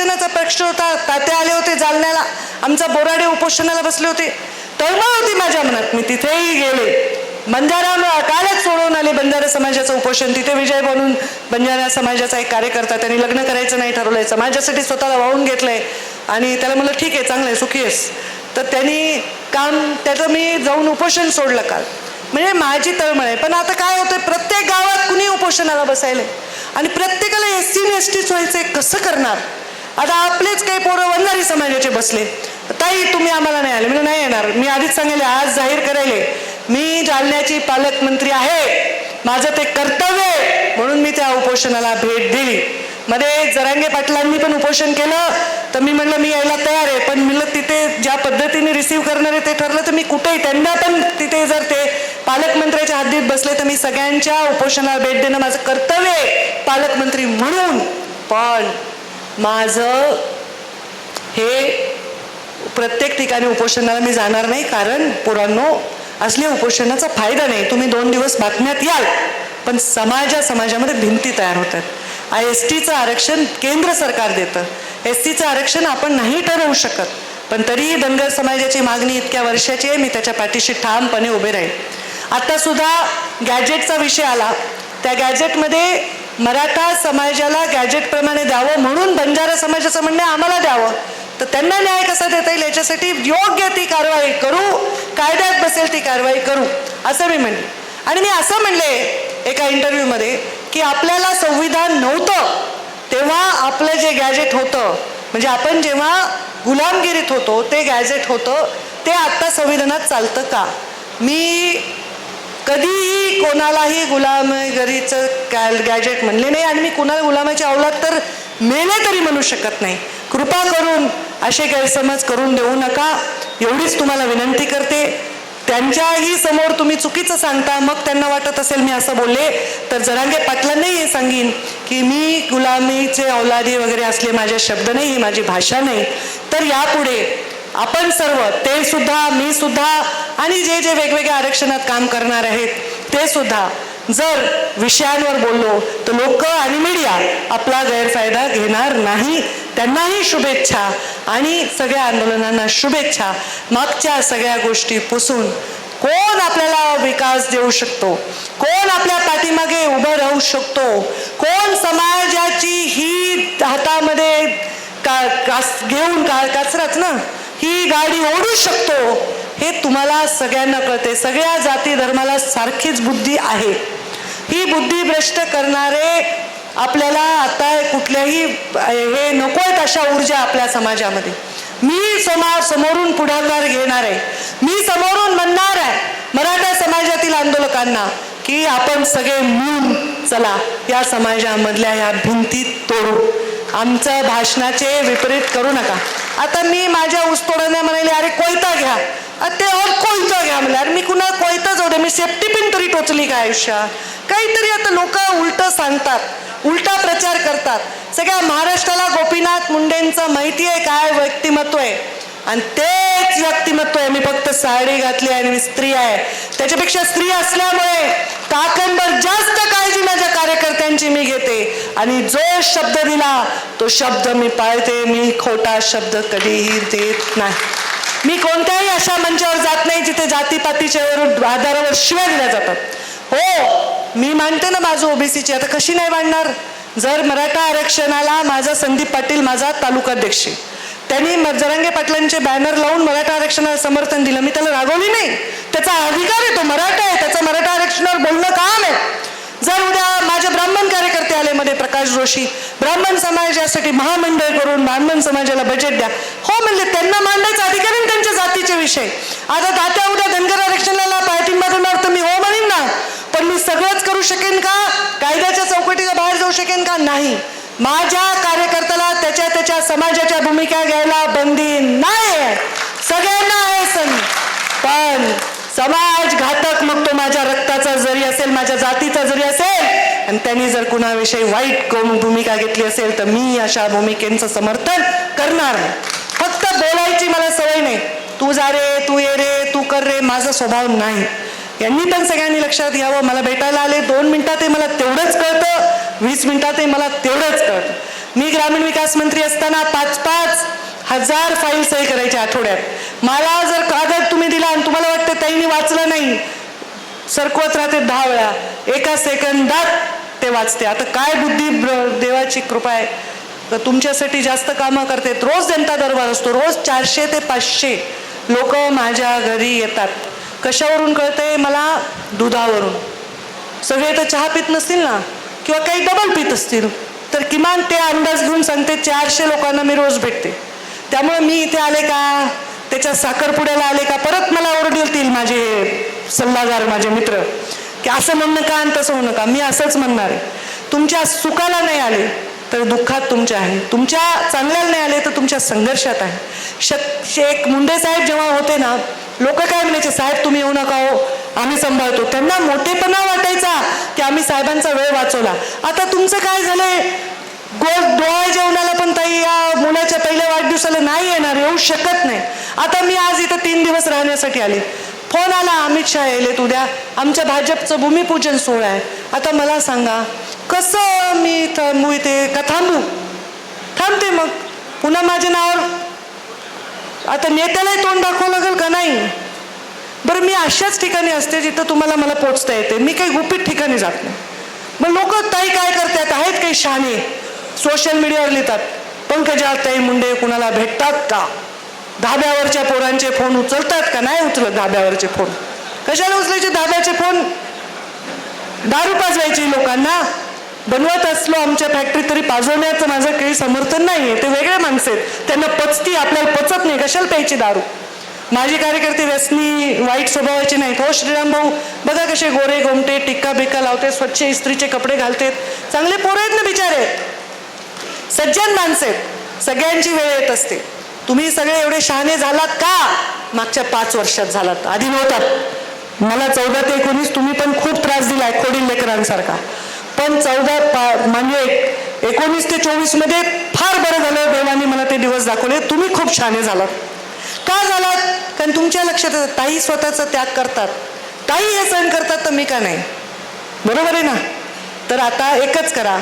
आरक्षणाचा प्रश्न होता. तात्या आले होते जालन्याला. आमचा बोराडे उपोषणाला बसले होते. तळमळ होती माझ्या मनात. मी तिथेही गेले. बंजारा कालच सोडून आले. बंजारा समाजाचं उपोषण. तिथे विजय बनून बंजारा समाजाचा एक कार्यकर्ता त्यांनी लग्न करायचं नाही ठरवलंय. समाजासाठी स्वतःला वाहून घेतलंय. आणि त्याला म्हणलं ठीक आहे चांगलं आहे सुखी आहेस. तर त्यांनी काम त्याचं मी जाऊन उपोषण सोडलं काल. म्हणजे माझी तळमळ आहे. पण आता काय होतंय? प्रत्येक गावात कुणी उपोषणाला बसायले आणि प्रत्येकाला एस सी एस टीच व्हायचंय. कसं करणार? आता आपलेच काही पोरं वंजारी समाजाचे बसले. ताई तुम्ही आम्हाला नाही आले. म्हणजे नाही येणार. मी आधीच सांगितले आज जाहीर करायले. मी जालन्याची पालकमंत्री आहे. माझं ते कर्तव्य आहे. म्हणून मी त्या उपोषणाला भेट दिली. मध्ये जरांगे पाटलांनी पण उपोषण केलं. तर मी म्हणलं मी यायला तयार आहे. पण म्हणलं तिथे ज्या पद्धतीने रिसीव्ह करणार आहे ते ठरलं तर मी कुठेही त्यांना पण तिथे जर ते पालकमंत्र्याच्या हद्दीत बसले तर मी सगळ्यांच्या उपोषणाला भेट देणं माझं कर्तव्य आहे. पालकमंत्री म्हणून. पण माझं हे प्रत्येक ठिकाणी उपोषणाला मी जाणार नाही कारण पुरांनो असल्या उपोषणाचा फायदा नाही. तुम्ही दोन दिवस बातम्यात याल पण समाजा समाजामध्ये भिंती तयार होतात. एस टीचं आरक्षण केंद्र सरकार देतं. एस टीचं आरक्षण आपण नाही ठरवू शकत पण तरीही धनगर समाजाची मागणी इतक्या वर्षाची आहे मी त्याच्या पाठीशी ठामपणे उभे राहील आत्तासुद्धा गॅजेटचा विषय आला. त्या गॅजेटमध्ये मराठा समाजाला गॅजेटप्रमाणे द्यावं म्हणून बंजारा समाजाचं म्हणणं आम्हाला द्यावं. तर त्यांना न्याय कसा देता येईल? याच्यासाठी योग्य ती कारवाई करू कायद्यात बसेल ती कारवाई करू असं मी म्हणले आणि मी असं म्हणले एका इंटरव्ह्यूमध्ये की आपल्याला संविधान नव्हतं तेव्हा आपलं जे गॅजेट होतं म्हणजे आपण जेव्हा गुलामगिरीत होतो ते गॅजेट होतं ते आत्ता संविधानात चालतं का? मी कधीही कोणालाही गुलामगिरीचं गॅ- गॅजेट म्हणले नाही आणि मी कुणाला गुलामाची अवलाद तर मेले तरी म्हणू शकत नाही. कृपा करून असे गैरसमज करून देऊ नका. एवढीच तुम्हाला विनंती करते. त्यांच्याही समोर तुम्ही चुकीचं सांगता मग त्यांना वाटत असेल मी असं बोलले तर जरांगे पाटलांनाही हे सांगीन की मी गुलामीचे अवलादी वगैरे असले माझे शब्द नाही ही माझी भाषा नाही. तर यापुढे आपण सर्व ते सुद्धा मी सुद्धा आणि जे जे वेगवेगळ्या आरक्षणात काम करणार आहेत ते सुद्धा जर विषयांवर बोललो तर लोक आणि मीडिया आपला गैरफायदा घेणार नाही. त्यांनाही शुभेच्छा आणि सगळ्या आंदोलनांना शुभेच्छा. मागच्या सगळ्या गोष्टी पुसून कोण आपल्याला विकास देऊ शकतो? कोण आपल्या पाठीमागे उभं राहू शकतो? कोण समाजाची ही हातामध्ये का कास घेऊन का कचराच ना? ही गाडी ओढू शकतो हे तुम्हाला सगळ्यांना कळते. सगळ्या जाती धर्माला सारखीच बुद्धी आहे. ही बुद्धी भ्रष्ट करणारे आपल्याला आता कुठल्याही हे नको आहेत अशा ऊर्जा आपल्या समाजामध्ये. मी समाज समोरून पुढाकार घेणार आहे. मी समोरून म्हणणार आहे मराठा समाजातील आंदोलकांना की आपण सगळे मिळून चला या समाजामधल्या या भिंती तोडू. आमचं भाषणाचे विपरीत करू नका. आता मी माझ्या ऊसतोडाने म्हणाले अरे कोयता घ्या. ते और कोयता घ्या म्हणले. अरे मी कुणा कोयता जाऊ दे मी सेफ्टी पिन तरी टोचली का आयुष्यात? काहीतरी आता लोक उलट सांगतात उलटा प्रचार करतात. सगळ्या महाराष्ट्राला गोपीनाथ मुंडेंचं माहिती आहे काय व्यक्तिमत्व आहे. आणि ते तेच व्यक्तिमत्व आहे. मी फक्त साडी घातली आणि मी स्त्री आहे. त्याच्यापेक्षा स्त्री असल्यामुळे ताकदभर जास्त काळजी माझ्या कार्यकर्त्यांची मी घेते. आणि जो शब्द दिला तो शब्द मी पाळते. मी खोटा शब्द कधीही देत नाही. मी कोणत्याही अशा मंचावर जात नाही जिथे जातीपातीच्या आधारावर शिव्या दिल्या जातात. हो मी मानते ना माझं ओबीसीची. आता कशी नाही मांडणार जर मराठा आरक्षणाला माझा संदीप पाटील माझा तालुकाध्यक्ष आहे. त्यांनी म- जरांगे पाटलांचे बॅनर लावून मराठा आरक्षणाला समर्थन दिलं. मी त्याला रागवली नाही. त्याचा अधिकार आहे तो मराठा आहे. त्याचं मराठा आरक्षणावर बोलणं काम आहे. जर उद्या माझे ब्राह्मण कार्यकर्ते आले मध्ये प्रकाश जोशी ब्राह्मण समाजासाठी महामंडळ करून ब्राह्मण समाजाला बजेट द्या. हो म्हणले त्यांना मांडायचा अधिकार आहे त्यांच्या जातीचे विषय आता तात्या उद्या धनगर आरक्षणाला पाठिंबा देणार तर मी हो म्हणेन ना. पण मी सगळंच करू शकेन का? कायद्याच्या चौकटीच्या बाहेर जाऊ शकेन का? नाही. माझ्या कार्यकर्त्याला त्याच्या त्याच्या समाजाच्या भूमिका घ्यायला बंदी नाही सगळ्यांना आहे सण. पण समाज घातक मग तो माझ्या रक्ताचा जरी असेल माझ्या जातीचा जरी असेल आणि त्यांनी जर कुणाविषयी वाईट भूमिका घेतली असेल तर मी अशा भूमिकेचं समर्थन करणार नाही. फक्त बोलायची मला सवय नाही. तू जा रे तू ये रे तू कर रे माझा स्वभाव नाही. यांनी पण सगळ्यांनी लक्षात घ्यावं. मला भेटायला आले दोन मिनिटातही मला तेवढंच कळतं. वीस मिनिटातही मला तेवढंच कळतं मी ग्रामीण विकास मंत्री असताना पाच पाच हजार फाईल सही करायच्या आठवड्यात. मला जर कागद तुम्ही दिला आणि तुम्हाला वाटतं त्यांनी वाचलं नाही सरकवत राहते दहा वेळा. एका सेकंदात ते वाचते. आता काय बुद्धी ब्र- देवाची कृपा आहे. तर तुमच्यासाठी जास्त कामं करते. रोज जनता दरबार असतो. रोज चारशे ते पाचशे लोक माझ्या घरी येतात. कशावरून कळते मला दुधावरून. सगळे तर चहा पित नसतील ना? किंवा काही डबल पित असतील तर किमान ते अंदाज घेऊन सांगते चारशे लोकांना मी रोज भेटते. त्यामुळे मी इथे आले का त्याच्या साखरपुड्याला आले का परत मला ओरडतील माझे सल्लागार माझे मित्र की असं म्हणणं का आणि तसं होणं नका मी असंच म्हणणार आहे. तुमच्या सुखाला नाही आले तर दुःखात तुमच्या आहे. तुमच्या चांगल्याला नाही आले तर तुमच्या संघर्षात आहे. शक एक मुंडे साहेब जेव्हा होते ना लोक काय म्हणायचे साहेब तुम्ही येऊ नका हो. आम्ही सांभाळतो. त्यांना मोठेपणा वाटायचा की आम्ही साहेबांचा वेळ वाचवला. आता तुमचं काय झालंय? गोल डोळा जेवणाला पण ताई या मुलाच्या पहिल्या वाढदिवसाला नाही येणार येऊ शकत नाही. आता मी आज इथं तीन दिवस राहण्यासाठी आले. फोन आला अमित शहा यायले उद्या. आमच्या भाजपचं भूमिपूजन सोहळा आहे. आता मला सांगा कसं मी थांबू इथे? का थांबू? थांबते मग. पुन्हा माझ्या नावावर. आता नेत्यालाही तोंड दाखवावं लागेल का नाही? बरं मी अशाच ठिकाणी असते जिथं तुम्हाला मला पोचता येते. मी काही गुपित ठिकाणी जात नाही. मग लोक ताई काय करतात? आहेत काही शहाणे. सोशल मीडियावर लिहितात. पंकजा ताई मुंडे कुणाला भेटतात का? धाब्यावरच्या पोरांचे फोन उचलतात का? नाही उचलत धाब्यावरचे फोन. कशाला उचलायचे? धाब्याचे फोन? दारू पाजवायची लोकांना. बनवत असलो आमच्या फॅक्टरीत तरी पाजवण्याचं माझं काही समर्थन नाही आहे ते वेगळे माणसं आहेत. त्यांना पचती आपल्याला पचत नाही. कशाला प्यायची दारू? माझे कार्यकर्ते व्यसनी वाईट स्वभावाचे नाहीत. हो श्रीराम भाऊ बघा कसे गोरे गोमटे टिक्का बिक्का लावते स्वच्छ इस्त्रीचे कपडे घालतेत. चांगले पोरं आहेत ना बिचारे. सज्जन माणसं आहेत. सगळ्यांची वेळ येत असते. तुम्ही सगळे एवढे शहाणे झालात का? मागच्या पाच वर्षात झालात. आधी नव्हतात. मला चौदा ते एकोणीस तुम्ही पण खूप त्रास दिलाय खोडील लेकरांसारखा. पण चौदा पा- म्हणजे एकोणीस ते चोवीसमध्ये फार बरं झालं. देवाने मला ते दिवस दाखवले. तुम्ही खूप शहाणे झालात. का झालात? कारण तुमच्या लक्षात येतं ताई स्वतःचा त्याग करतात. ताई हे सहन करतात तर मी का नाही? बरोबर आहे ना? तर आता एकच करा.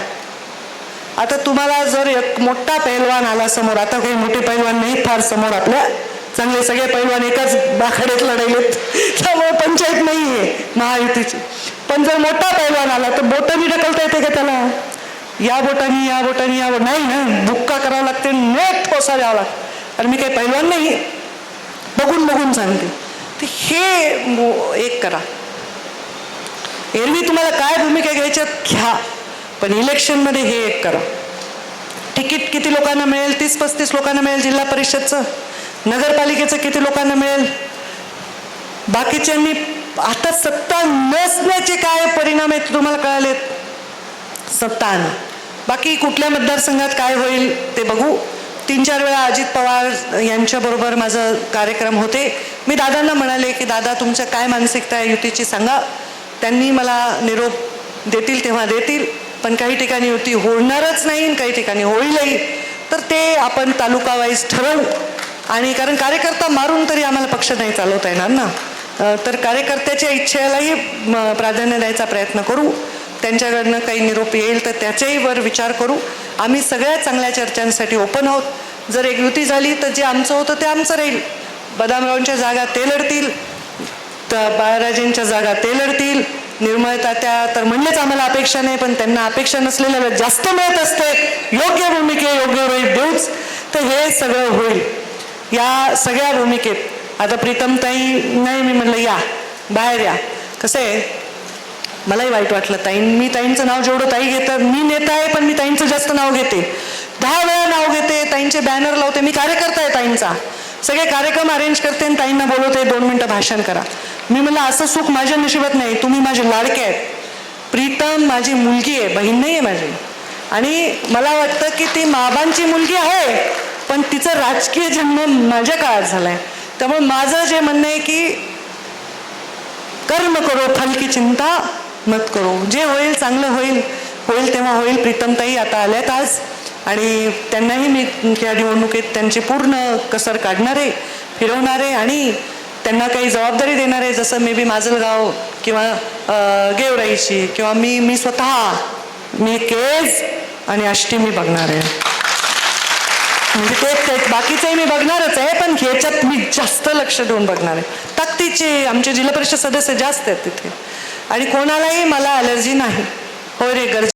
आता तुम्हाला जर एक मोठा पैलवान आला समोर आता काही मोठे पैलवान नाही फार समोर आपल्या. चांगले सगळे पैलवान एकाच बाखाड्यात लढायलेत त्यामुळे पंचायत नाही आहे महायुतीची. पण जर मोठा पैलवान आला तर बोटांनी ढकलता येते का त्याला? या बोटानी या बोटानी या बोट नाही ना? बुक्का करावं लागते नेट ठोसा द्यावा लागतो. आणि मी काही पैलवान नाही. बघून बघून सांगते. तर हे एक करा. एरवी तुम्हाला काय भूमिका घ्यायच्यात घ्या पण इलेक्शनमध्ये हे एक करा. तिकीट किती लोकांना मिळेल? तीस पस्तीस लोकांना मिळेल जिल्हा परिषदचं? नगरपालिकेचं किती लोकांना मिळेल? बाकीच्यांनी आता सत्ता नसण्याचे काय परिणाम आहेत तुम्हाला कळालेत? सत्ता आणा. बाकी कुठल्या मतदारसंघात काय होईल ते बघू. तीन चार वेळा अजित पवार यांच्याबरोबर माझं कार्यक्रम होते. मी दादांना म्हणाले की दादा तुमचं काय मानसिकता आहे युतीची सांगा. त्यांनी मला निरोप देतील तेव्हा देतील पण काही ठिकाणी युती होणारच नाही आणि काही ठिकाणी होईलही. तर ते आपण तालुका वाईज ठरवू. आणि कारण कार्यकर्ता मारून तरी आम्हाला पक्ष नाही चालवता येणार ना. तर कार्यकर्त्याच्या इच्छेलाही म, प्राधान्य द्यायचा प्रयत्न करू. त्यांच्याकडनं काही निरोप येईल तर त्याच्याही वर विचार करू. आम्ही सगळ्या चांगल्या चर्चांसाठी ओपन आहोत. जर एक युती झाली तर जे आमचं होतं ते आमचं राहील. बदामरावांच्या जागा ते लढतील. तर बाळराजेंच्या जागा ते लढतील. निर्मळता त्या तर म्हणलेच आम्हाला अपेक्षा नाही पण त्यांना अपेक्षा नसलेल्या जास्त मिळत असते. योग्य भूमिके योग्य रोहित देऊच. तर हे सगळं होईल. या सगळ्या भूमिकेत. आता प्रीतमताई नाही मी म्हणलं या. बाहेर या. कसं आहे? मलाही वाईट वाटलं. ताईं मी ताईंचं नाव जेवढं ताई घेतात मी नेता आहे पण मी ताईंचं जास्त नाव घेते. दहा वेळा नाव घेते ताईंचे बॅनर लावते मी कार्यकर्ता आहे ताईंचा. सगळे कार्यक्रम अरेंज करते आणि ताईंना बोलवते दोन मिनटं भाषण करा. मी म्हणलं असं सुख माझ्या नशिबात नाही तुम्ही माझे लाडके आहेत. प्रीतम माझी मुलगी आहे बहीण नाही आहे माझी. आणि मला वाटतं की ती माबांची मुलगी आहे पण तिचा राजकीय जन्म माझ्या काळात झालाय. त्यामुळे माझं जे म्हणणं आहे की कर्म करो फल की चिंता मत करू. जे होईल चांगलं होईल. होईल तेव्हा होईल. प्रीतमताई आता आल्यात आज. आणि त्यांनाही मी या निवडणुकीत त्यांची पूर्ण कसर काढणार आहे फिरवणार आहे आणि त्यांना काही जबाबदारी देणार आहे जसं मे बी माजलगाव किंवा गेवराईची किंवा मी मी स्वतः मी केज आणि आष्टी मी बघणार आहे. म्हणजे तेच तेच बाकीचंही मी बघणारच आहे पण ह्याच्यात मी जास्त लक्ष देऊन बघणार आहे. ताकदीचे आमचे जिल्हा परिषद सदस्य जास्त आहेत तिथे. आणि कोणालाही मला अलर्जी नाही. होय रे गरज